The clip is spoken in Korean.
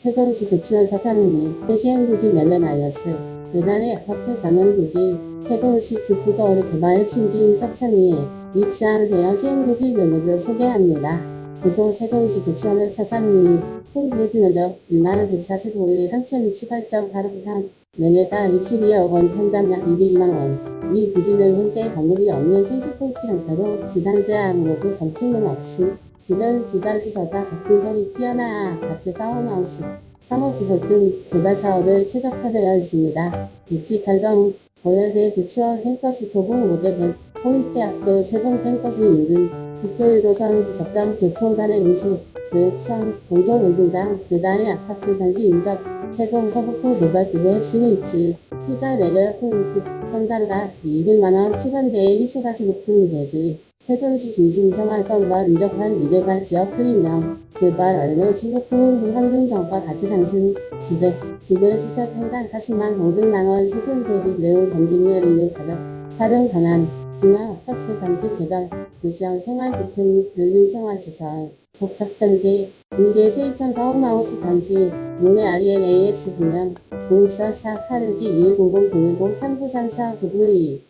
세종시 조치원 사장님이 시행부지 멜레나이어스 대단의 아파트 자면부지 세종시 주부거리 개발 추진 석천위에 입시한 대형 시행부지 메뉴를 소개합니다. 고소 세종시 조치원의 사장님이 소부지 면적 6만 145일 3,028.8평 매매가 62억 원 평당약 202만 원. 이 부지는 현재 건물이 없는 신식공시 상태로 지상대항으로도 건축물 없이 주변 지단시설과 접근성이 뛰어나 아파트 타운하우스, 상업시설 등 개발 사업에 최적화되어 있습니다. 입지 결정 고려대 조치원 캠퍼스 도봉 모델 홍익대학교 세종 캠퍼스 인근 국교유도선 적당 교통 간의 음식, 교육청, 공정운동장, 대단의 아파트 단지 인접, 세종 서북부 개발구의 핵심이 있지. 투자 내력 후 현단가 200만원 추가대의 희소가치 높은 대지. 세종시 중심 생활권과 인접한 미개발 지역 프리미엄, 개발 완료 중국부 환경정과 가치 상승, 기대, 지별 시설 평당 40만 500만원 수준 대비 경쟁력 있는 가격, 활용 권한, 중앙 아파트 단지 개발, 도시형 생활 교통 및 별림 생활시설, 복합단지, 인계 세이천 타운하우스 단지, 문의 RNAX 분양, 0448122100 010 3934 992